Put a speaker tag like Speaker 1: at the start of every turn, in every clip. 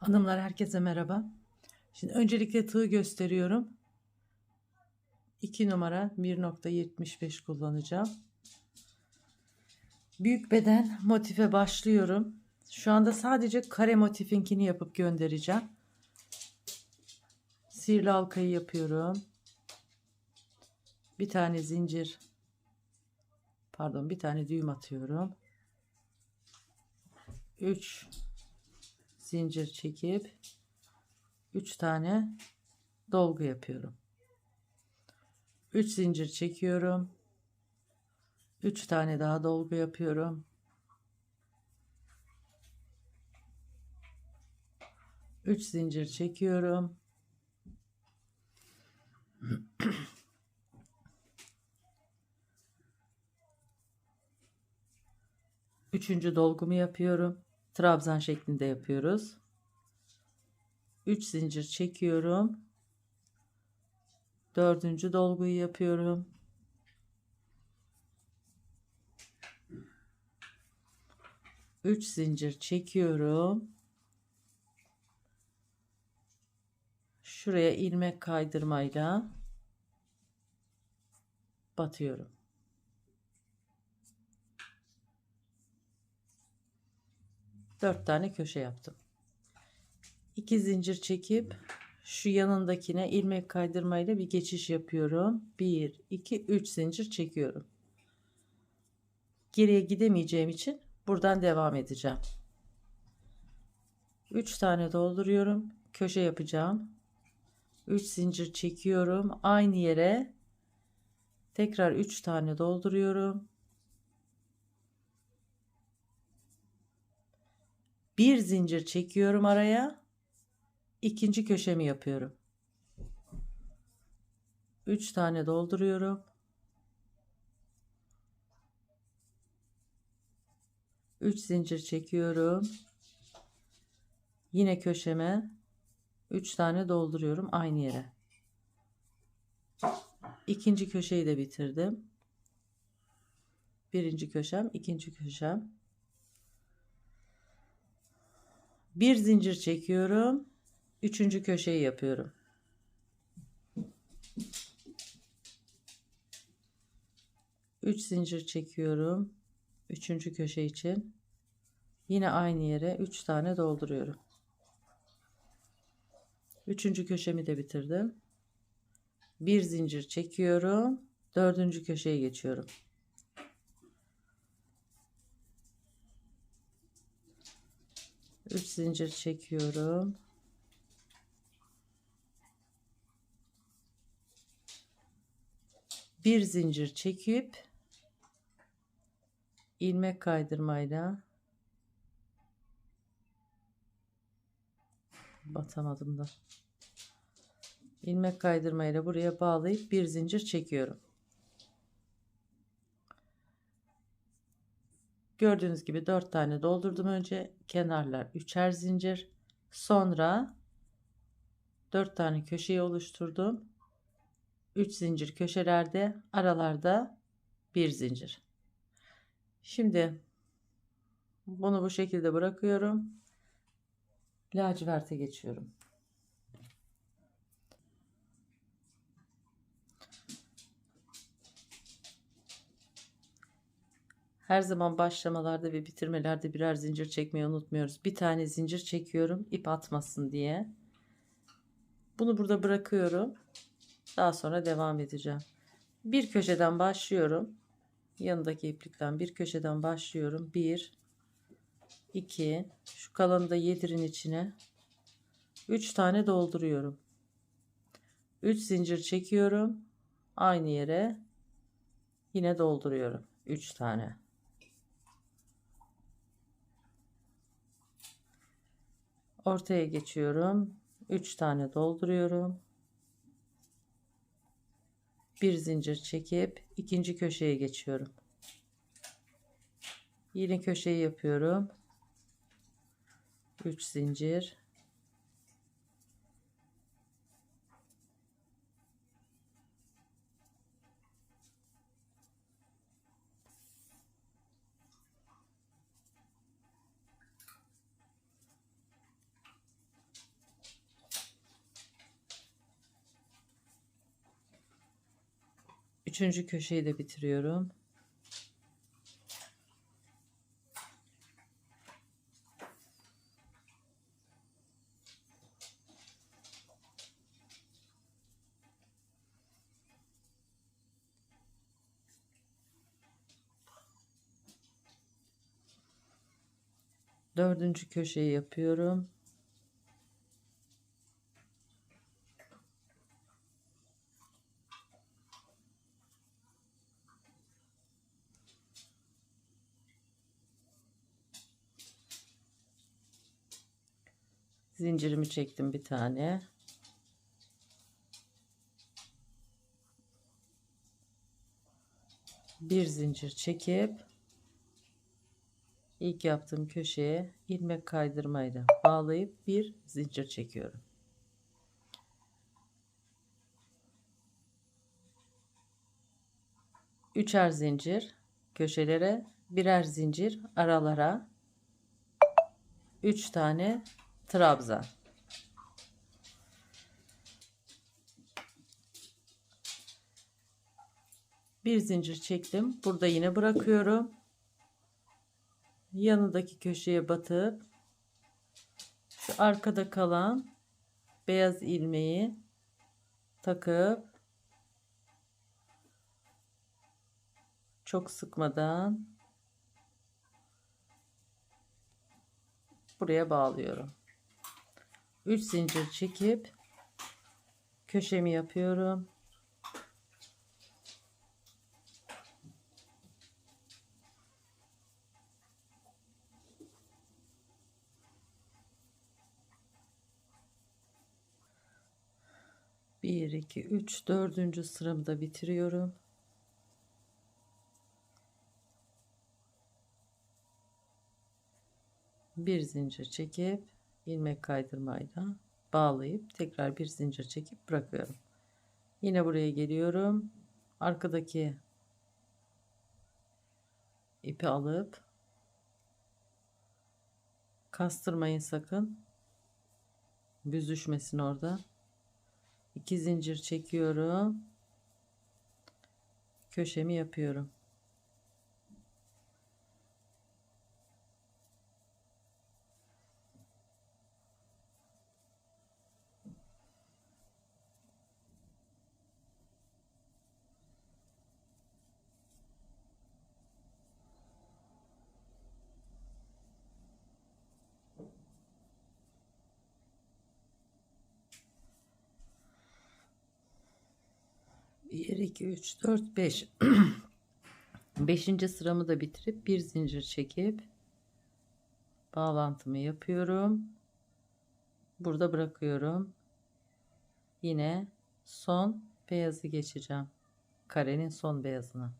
Speaker 1: Hanımlar herkese merhaba. Şimdi öncelikle tığ gösteriyorum. 2 numara 1.75 kullanacağım. Büyük beden motife başlıyorum. Şu anda sadece kare motifinkini yapıp göndereceğim. Sihirli halkayı yapıyorum. Bir tane zincir pardon bir tane düğüm atıyorum. 3 zincir çekip 3 tane dolgu yapıyorum. 3 zincir çekiyorum. 3 tane daha dolgu yapıyorum. 3 zincir çekiyorum. Üçüncü dolgumu yapıyorum. Trabzan şeklinde yapıyoruz. 3 zincir çekiyorum. Dördüncü dolguyu yapıyorum. Üç zincir çekiyorum. Şuraya ilmek kaydırmayla batıyorum. 4 tane köşe yaptım. 2 zincir çekip şu yanındakine ilmek kaydırmayla bir geçiş yapıyorum. 1 2 3 zincir çekiyorum. Geriye gidemeyeceğim için buradan devam edeceğim. 3 tane dolduruyorum. Köşe yapacağım. 3 zincir çekiyorum. Aynı yere tekrar 3 tane dolduruyorum. Bir zincir çekiyorum araya. İkinci köşemi yapıyorum. 3 tane dolduruyorum. 3 zincir çekiyorum. Yine köşeme 3 tane dolduruyorum aynı yere. İkinci köşeyi de bitirdim. Birinci köşem ikinci köşem bir zincir çekiyorum. Üçüncü köşeyi yapıyorum. Üç zincir çekiyorum. Üçüncü köşe için. Yine aynı yere üç tane dolduruyorum. Üçüncü köşemi de bitirdim. Bir zincir çekiyorum. Dördüncü köşeye geçiyorum 3 zincir çekiyorum. Bir zincir çekip ilmek kaydırmayla batamadım da ilmek kaydırmayla buraya bağlayıp bir zincir çekiyorum. Gördüğünüz gibi 4 tane doldurdum önce. Kenarlar üçer zincir. Sonra 4 tane köşeyi oluşturdum. 3 zincir köşelerde, aralarda bir zincir. Şimdi bunu bu şekilde bırakıyorum. Laciverte geçiyorum. Her zaman başlamalarda ve bitirmelerde birer zincir çekmeyi unutmuyoruz. Bir tane zincir çekiyorum ip atmasın diye. Bunu burada bırakıyorum. Daha sonra devam edeceğim. Bir köşeden başlıyorum. Yanındaki iplikten bir köşeden başlıyorum. 1 2 şu kalanı da yedirin içine. 3 tane dolduruyorum. 3 zincir çekiyorum. Aynı yere yine dolduruyorum. 3 tane. Ortaya geçiyorum. 3 tane dolduruyorum. Bir zincir çekip ikinci köşeye geçiyorum. Yine köşeyi yapıyorum. 3 zincir Üçüncü köşeyi de bitiriyorum. Dördüncü köşeyi yapıyorum. Zincirimi çektim bir tane. Bir zincir çekip ilk yaptığım köşeye ilmek kaydırmayla bağlayıp bir zincir çekiyorum. Üçer zincir köşelere, birer zincir aralara, üç tane trabzan. Bir zincir çektim. Burada yine bırakıyorum. Yanındaki köşeye batıp şu arkada kalan beyaz ilmeği takıp çok sıkmadan buraya bağlıyorum. 3 zincir çekip köşemi yapıyorum. Bir, iki, üç, dördüncü sıramda bitiriyorum. Bir zincir çekip ilmek kaydırmayla bağlayıp tekrar bir zincir çekip bırakıyorum. Yine buraya geliyorum. Arkadaki ipi alıp kastırmayın sakın. Büzüşmesin orada. İki zincir çekiyorum. Köşemi yapıyorum. Bir, iki, üç, dört, beş. Beşinci sıramı da bitirip bir zincir çekip bağlantımı yapıyorum. Burada bırakıyorum. Yine son beyazı geçeceğim. Karenin son beyazına.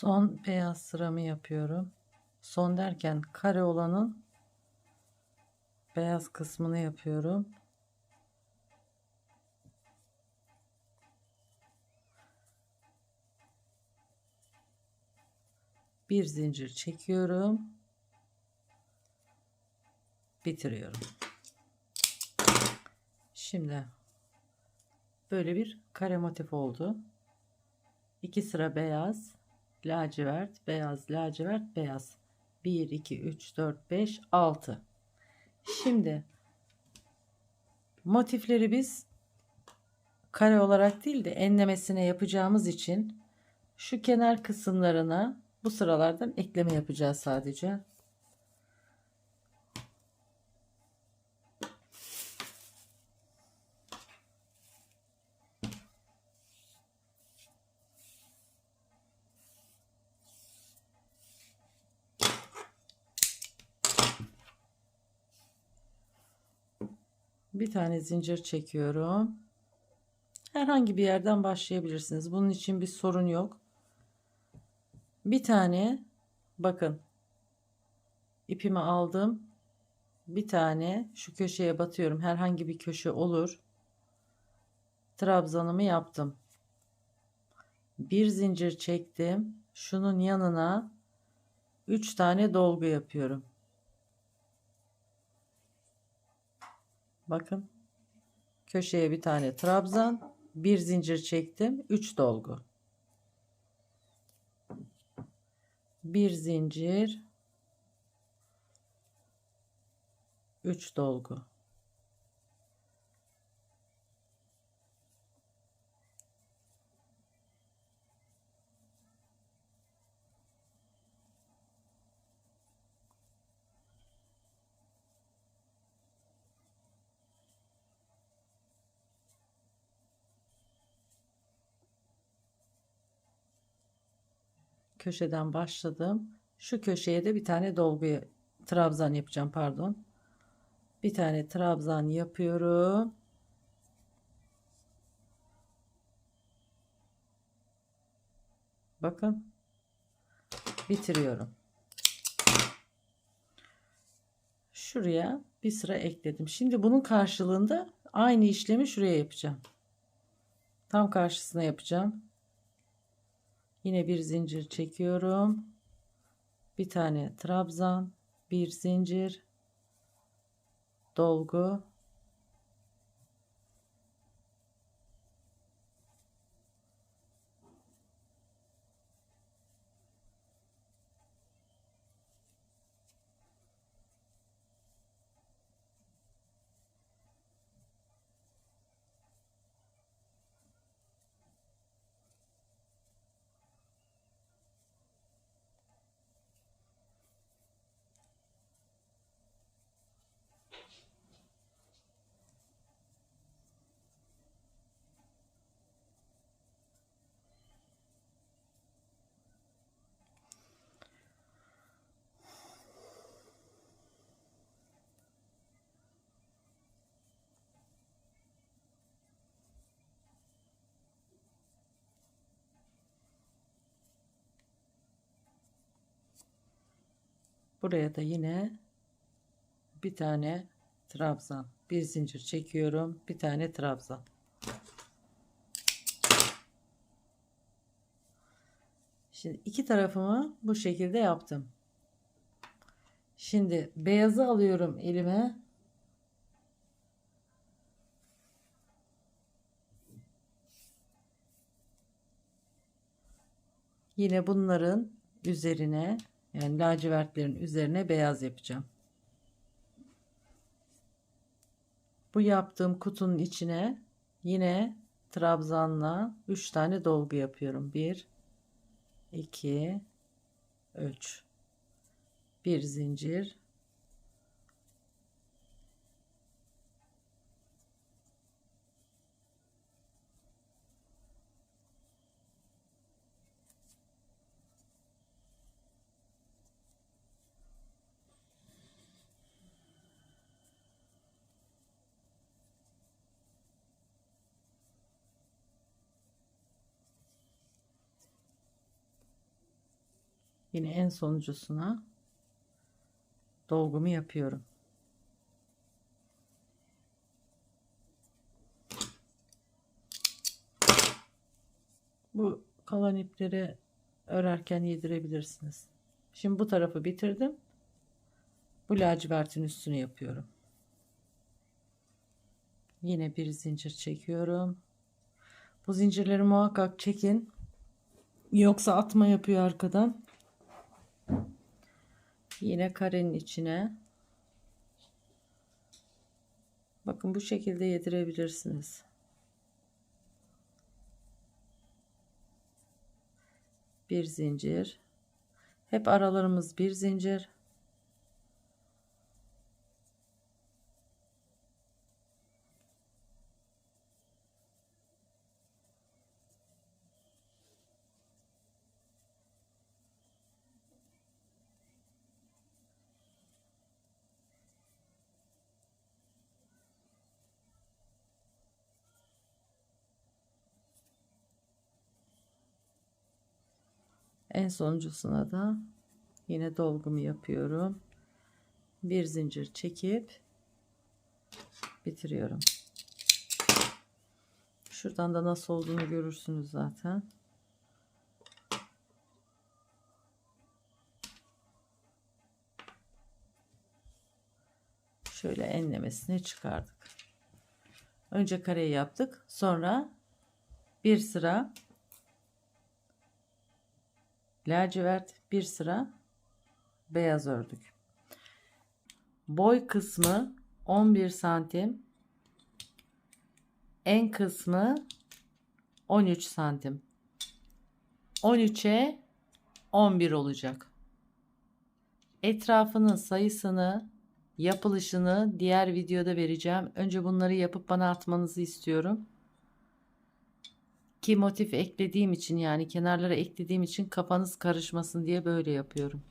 Speaker 1: Son beyaz sıramı yapıyorum. Son derken kare olanın beyaz kısmını yapıyorum. Bir zincir çekiyorum. Bitiriyorum. Şimdi böyle bir kare motif oldu. İki sıra beyaz, lacivert, beyaz, lacivert, beyaz. 1, 2, 3, 4, 5, 6. Şimdi motifleri biz kare olarak değil de enlemesine yapacağımız için şu kenar kısımlarına bu sıralardan ekleme yapacağız sadece. Bir tane zincir çekiyorum. Herhangi bir yerden başlayabilirsiniz. Bunun için bir sorun yok. Bir tane bakın ipimi aldım. bir tane şu köşeye batıyorum. Herhangi bir köşe olur. Trabzanımı yaptım. Bir zincir çektim. Şunun yanına 3 tane dolgu yapıyorum. Bakın. Köşeye bir tane trabzan, bir zincir çektim, 3 dolgu. Bir zincir, 3 dolgu. Köşeden başladım. Şu köşeye de bir tane dolgu trabzan yapacağım pardon. Bir tane trabzan yapıyorum. Bakın. Bitiriyorum. Şuraya bir sıra ekledim. Şimdi bunun karşılığında aynı işlemi şuraya yapacağım. Tam karşısına yapacağım. Yine bir zincir çekiyorum. Bir tane trabzan, bir zincir, dolgu, Buraya da yine bir tane trabzan, bir zincir çekiyorum, bir tane trabzan. Şimdi iki tarafımı bu şekilde yaptım. Şimdi beyazı alıyorum elime. Yine bunların üzerine yani lacivertlerin üzerine beyaz yapacağım. Bu yaptığım kutunun içine yine trabzanla 3 tane dolgu yapıyorum. 1 2 3 bir zincir Yine en sonuncusuna dolgumu yapıyorum. Bu kalan ipleri örerken yedirebilirsiniz. Şimdi bu tarafı bitirdim. Bu lacivertin üstünü yapıyorum. Yine bir zincir çekiyorum. Bu zincirleri muhakkak çekin. Yoksa atma yapıyor arkadan. Yine karenin içine bakın bu şekilde yedirebilirsiniz. Bir zincir. Hep aralarımız bir zincir. En sonuncusuna da yine dolgumu yapıyorum. bir zincir çekip bitiriyorum. Şuradan da nasıl olduğunu görürsünüz zaten. Şöyle enlemesini çıkardık. Önce kareyi yaptık. Sonra bir sıra lacivert, bir sıra beyaz ördük. Boy kısmı 11 santim. En kısmı 13 santim. 13'e 11 olacak. Etrafının sayısını, yapılışını diğer videoda vereceğim. Önce bunları yapıp bana atmanızı istiyorum. Ki motif eklediğim için yani kenarlara eklediğim için kafanız karışmasın diye böyle yapıyorum.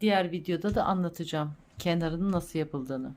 Speaker 1: Diğer videoda da anlatacağım kenarının nasıl yapıldığını.